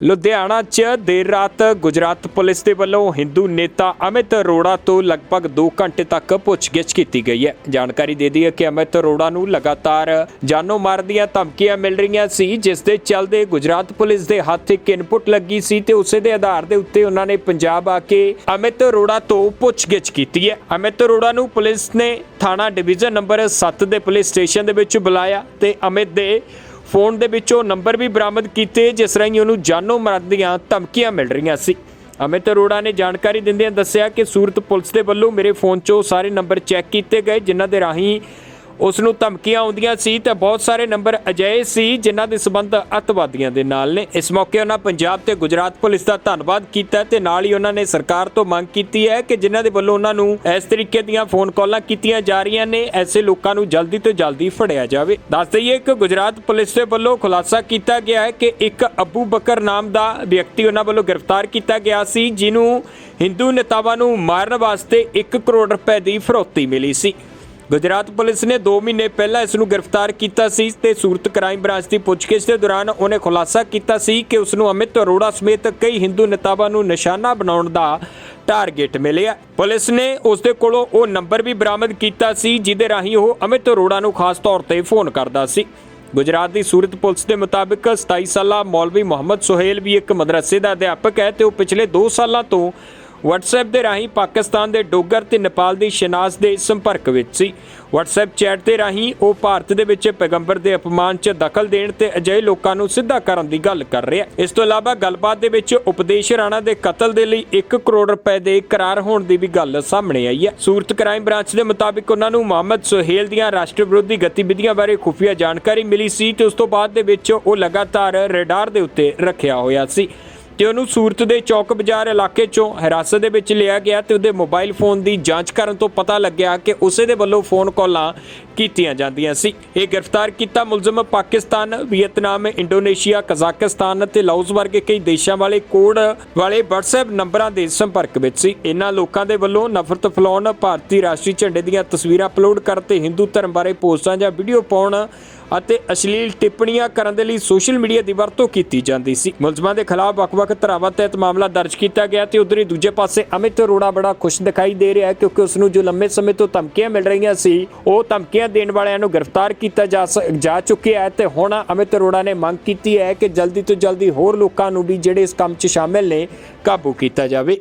ਲੁਧਿਆਣਾ 'ਚ ਦੇਰ ਰਾਤ ਗੁਜਰਾਤ ਪੁਲਿਸ ਦੇ ਵੱਲੋਂ ਹਿੰਦੂ ਨੇਤਾ ਅਮਿਤ ਅਰੋੜਾ ਤੋਂ ਲਗਭਗ 2 ਘੰਟੇ ਤੱਕ ਪੁੱਛਗਿੱਛ ਕੀਤੀ ਗਈ ਹੈ। ਜਾਣਕਾਰੀ ਦੇ ਦਈਏ ਕਿ ਅਮਿਤ ਅਰੋੜਾ ਨੂੰ ਲਗਾਤਾਰ ਜਾਨੋਂ ਮਾਰ ਦੀਆਂ ਧਮਕੀਆਂ ਮਿਲ ਰਹੀਆਂ ਸੀ, ਜਿਸ ਦੇ ਚੱਲਦੇ ਗੁਜਰਾਤ ਪੁਲਿਸ ਦੇ ਹੱਥ ਇੱਕ ਇਨਪੁਟ ਲੱਗੀ ਸੀ ਤੇ ਉਸੇ ਦੇ ਆਧਾਰ ਦੇ ਉੱਤੇ ਉਹਨਾਂ ਨੇ ਪੰਜਾਬ ਆ ਕੇ ਅਮਿਤ ਅਰੋੜਾ ਤੋਂ ਪੁੱਛਗਿੱਛ ਕੀਤੀ ਹੈ। ਅਮਿਤ ਅਰੋੜਾ ਨੂੰ ਪੁਲਿਸ ਨੇ ਥਾਣਾ ਡਿਵੀਜ਼ਨ ਨੰਬਰ 7 ਦੇ ਪੁਲਿਸ ਸਟੇਸ਼ਨ ਦੇ ਵਿੱਚ ਬੁਲਾਇਆ ਤੇ ਅਮਿਤ ਦੇ ਫੋਨ ਦੇ ਵਿੱਚੋਂ ਨੰਬਰ ਵੀ ਬਰਾਮਦ ਕੀਤੇ, ਜਿਸ ਰਾਹੀਂ ਉਹਨੂੰ ਜਾਨੋਂ ਮਾਰਨ ਦੀਆਂ ਧਮਕੀਆਂ ਮਿਲ ਰਹੀਆਂ ਸੀ। ਅਮਿਤ ਅਰੋੜਾ ਨੇ ਜਾਣਕਾਰੀ ਦਿੰਦਿਆਂ ਦੱਸਿਆ ਕਿ ਸੂਰਤ ਪੁਲਿਸ ਦੇ ਵੱਲੋਂ ਮੇਰੇ ਫੋਨ 'ਚੋਂ ਸਾਰੇ ਨੰਬਰ ਚੈੱਕ ਕੀਤੇ ਗਏ, ਜਿਨ੍ਹਾਂ ਦੇ ਰਾਹੀਂ ਉਸ ਨੂੰ ਧਮਕੀਆਂ ਆਉਂਦੀਆਂ ਸੀ ਤੇ ਬਹੁਤ ਸਾਰੇ ਨੰਬਰ ਅਜਿਹੇ ਸੀ ਜਿਨ੍ਹਾਂ ਦੇ ਸਬੰਧ ਅੱਤਵਾਦੀਆਂ ਦੇ ਨਾਲ ਨੇ। ਇਸ ਮੌਕੇ ਉਹਨਾਂ ਪੰਜਾਬ ਤੇ ਗੁਜਰਾਤ ਪੁਲਿਸ ਦਾ ਧੰਨਵਾਦ ਕੀਤਾ ਤੇ ਨਾਲ ਹੀ ਉਹਨਾਂ ਨੇ ਸਰਕਾਰ ਤੋਂ ਮੰਗ ਕੀਤੀ ਹੈ ਕਿ ਜਿਨ੍ਹਾਂ ਦੇ ਵੱਲੋਂ ਉਹਨਾਂ ਨੂੰ ਇਸ ਤਰੀਕੇ ਦੀਆਂ ਫੋਨ ਕਾਲਾਂ ਕੀਤੀਆਂ ਜਾ ਰਹੀਆਂ ਨੇ, ਐਸੇ ਲੋਕਾਂ ਨੂੰ ਜਲਦੀ ਤੋਂ ਜਲਦੀ ਫੜਿਆ ਜਾਵੇ। ਦੱਸ ਦਈਏ ਕਿ ਗੁਜਰਾਤ ਪੁਲਿਸ ਦੇ ਵੱਲੋਂ ਖੁਲਾਸਾ ਕੀਤਾ ਗਿਆ ਹੈ ਕਿ ਇੱਕ ਅਬੂ ਬਕਰ ਨਾਮ ਦਾ ਵਿਅਕਤੀ ਉਹਨਾਂ ਵੱਲੋਂ ਗ੍ਰਿਫਤਾਰ ਕੀਤਾ ਗਿਆ ਸੀ, ਜਿਹਨੂੰ ਹਿੰਦੂ ਨੇਤਾਵਾਂ ਨੂੰ ਮਾਰਨ ਵਾਸਤੇ 1 ਕਰੋੜ ਰੁਪਏ ਦੀ ਫਰੋਤੀ ਮਿਲੀ ਸੀ। ਗੁਜਰਾਤ ਪੁਲਿਸ ਨੇ 2 ਮਹੀਨੇ ਪਹਿਲਾਂ ਇਸ ਨੂੰ ਗ੍ਰਿਫਤਾਰ ਕੀਤਾ ਸੀ ਤੇ ਸੂਰਤ ਕ੍ਰਾਈਮ ਬ੍ਰਾਂਚ ਦੀ ਪੁੱਛਗਿੱਛ ਦੇ ਦੌਰਾਨ ਉਹਨੇ ਖੁਲਾਸਾ ਕੀਤਾ ਸੀ ਕਿ ਉਸ ਨੂੰ ਅਮਿਤ ਅਰੋੜਾ ਸਮੇਤ ਕਈ ਹਿੰਦੂ ਨੇਤਾਵਾਂ ਨੂੰ ਨਿਸ਼ਾਨਾ ਬਣਾਉਣ ਦਾ ਟਾਰਗੇਟ ਮਿਲਿਆ। ਪੁਲਿਸ ਨੇ ਉਸ ਦੇ ਕੋਲੋਂ ਉਹ ਨੰਬਰ ਵੀ ਬਰਾਮਦ ਕੀਤਾ ਸੀ, ਜਿਹਦੇ ਰਾਹੀਂ ਉਹ ਅਮਿਤ ਅਰੋੜਾ ਨੂੰ ਖਾਸ ਤੌਰ ਤੇ ਫੋਨ ਕਰਦਾ ਸੀ। ਗੁਜਰਾਤ ਦੀ ਸੂਰਤ ਪੁਲਿਸ ਦੇ ਮੁਤਾਬਕ 27 ਸਾਲਾ ਮੌਲਵੀ ਮੁਹੰਮਦ ਸੁਹੇਲ ਵੀ ਇੱਕ ਮਦਰਸੇ ਦਾ ਅਧਿਆਪਕ ਹੈ ਤੇ ਉਹ ਪਿਛਲੇ 2 ਸਾਲਾਂ ਤੋਂ WhatsApp ਦੇ ਰਾਹੀਂ ਪਾਕਿਸਤਾਨ ਦੇ ਡੋਗਰ ਤੇ ਨੇਪਾਲ ਦੀ ਸ਼ਨਾਸ ਦੇ ਸੰਪਰਕ ਵਿੱਚ ਸੀ। WhatsApp ਚੈਟ ਦੇ ਰਾਹੀਂ ਉਹ ਭਾਰਤ ਦੇ ਵਿੱਚ ਪੈਗੰਬਰ ਦੇ ਅਪਮਾਨ 'ਚ ਦਖਲ ਦੇਣ ਤੇ ਅਜਿਹੇ ਲੋਕਾਂ ਨੂੰ ਸਿੱਧਾ ਕਰਨ ਦੀ ਗੱਲ ਕਰ ਰਿਹਾ ਇਸ ਤੋਂ ਇਲਾਵਾ ਗੱਲਬਾਤ ਦੇ ਵਿੱਚ ਉਪਦੇਸ਼ ਰਾਣਾ ਦੇ ਕਤਲ ਦੇ ਲਈ 1 ਕਰੋੜ ਰੁਪਏ ਦੇ ਇਕਰਾਰ ਹੋਣ ਦੀ ਵੀ ਗੱਲ ਸਾਹਮਣੇ ਆਈ ਹੈ। ਸੂਰਤ ਕ੍ਰਾਈਮ ਬ੍ਰਾਂਚ ਦੇ ਮੁਤਾਬਿਕ ਉਹਨਾਂ ਨੂੰ ਮੁਹੰਮਦ ਸੁਹੇਲ ਦੀਆਂ ਰਾਸ਼ਟਰ ਵਿਰੋਧੀ ਗਤੀਵਿਧੀਆਂ ਬਾਰੇ ਖੁਫੀਆ ਜਾਣਕਾਰੀ ਮਿਲੀ ਸੀ ਤੇ ਉਸ ਤੋਂ ਬਾਅਦ ਦੇ ਵਿੱਚ ਉਹ ਲਗਾਤਾਰ ਰੇਡਾਰ ਦੇ ਉੱਤੇ ਰੱਖਿਆ ਹੋਇਆ ਸੀ। ਤੇ ਉਹਨੂੰ ਸੂਰਤ ਦੇ ਚੌਕ ਬਾਜ਼ਾਰ ਇਲਾਕੇ ਚੋਂ ਹਿਰਾਸਤ ਦੇ ਵਿੱਚ ਲਿਆ ਗਿਆ ਤੇ ਉਹਦੇ ਮੋਬਾਈਲ ਫੋਨ ਦੀ ਜਾਂਚ ਕਰਨ ਤੋਂ ਪਤਾ ਲੱਗਿਆ ਕਿ ਉਸੇ ਦੇ ਵੱਲੋਂ ਫੋਨ ਕਾਲਾਂ ਕੀਤੀਆਂ ਜਾਂਦੀਆਂ ਸੀ। ਇਹ ਗ੍ਰਿਫਤਾਰ ਕੀਤਾ ਮੁਲਜ਼ਮ ਪਾਕਿਸਤਾਨ, ਵੀਅਤਨਾਮ, ਇੰਡੋਨੇਸ਼ੀਆ, ਕਜ਼ਾਕਿਸਤਾਨ ਅਤੇ ਲਾਓਸ ਵਰਗੇ ਕਈ ਦੇਸ਼ਾਂ ਵਾਲੇ ਕੋਡ ਵਾਲੇ WhatsApp ਨੰਬਰਾਂ ਦੇ ਸੰਪਰਕ ਵਿੱਚ ਸੀ। ਇਹਨਾਂ ਲੋਕਾਂ ਦੇ ਵੱਲੋਂ ਨਫ਼ਰਤ ਫੈਲਾਉਣ, ਭਾਰਤੀ ਰਾਸ਼ਟਰੀ ਝੰਡੇ ਦੀਆਂ ਤਸਵੀਰਾਂ ਅਪਲੋਡ ਕਰਨ ਤੇ ਹਿੰਦੂ ਧਰਮ ਬਾਰੇ ਪੋਸਟਾਂ ਜਾਂ ਵੀਡੀਓ ਪਾਉਣ ਅਤੇ ਅਸ਼ਲੀਲ ਟਿੱਪਣੀਆਂ ਕਰਨ ਦੇ ਲਈ ਸੋਸ਼ਲ ਮੀਡੀਆ ਦੀ ਵਰਤੋਂ ਕੀਤੀ ਜਾਂਦੀ ਸੀ। ਮੁਲਜ਼ਮਾਂ ਦੇ ਖਿਲਾਫ ਵੱਖ-ਵੱਖ ਧਾਰਾਵਾਂ ਤਹਿਤ ਮਾਮਲਾ ਦਰਜ ਕੀਤਾ ਗਿਆ ਤੇ ਉਧਰ ਹੀ ਦੂਜੇ ਪਾਸੇ ਅਮਿਤ ਅਰੋੜਾ ਬੜਾ ਖੁਸ਼ ਦਿਖਾਈ ਦੇ ਰਿਹਾ ਹੈ ਕਿਉਂਕਿ ਉਸ ਨੂੰ ਜੋ ਲੰਮੇ ਸਮੇਂ ਤੋਂ ਧਮਕੀਆਂ ਮਿਲ ਰਹੀਆਂ ਸੀ, ਉਹ ਧਮਕੀਆਂ ਦੇਣ ਵਾਲਿਆਂ ਨੂੰ ਗ੍ਰਿਫਤਾਰ ਕੀਤਾ ਜਾ ਸ- ਜਾ ਚੁੱਕਿਆ ਹੈ ਤੇ ਹੁਣ ਅਮਿਤ ਅਰੋੜਾ ਨੇ ਮੰਗ ਕੀਤੀ ਹੈ ਕਿ ਜਲਦੀ ਤੋਂ ਜਲਦੀ ਹੋਰ ਲੋਕਾਂ ਨੂੰ ਵੀ ਜਿਹੜੇ ਇਸ ਕੰਮ 'ਚ ਸ਼ਾਮਿਲ ਨੇ, ਕਾਬੂ ਕੀਤਾ ਜਾਵੇ।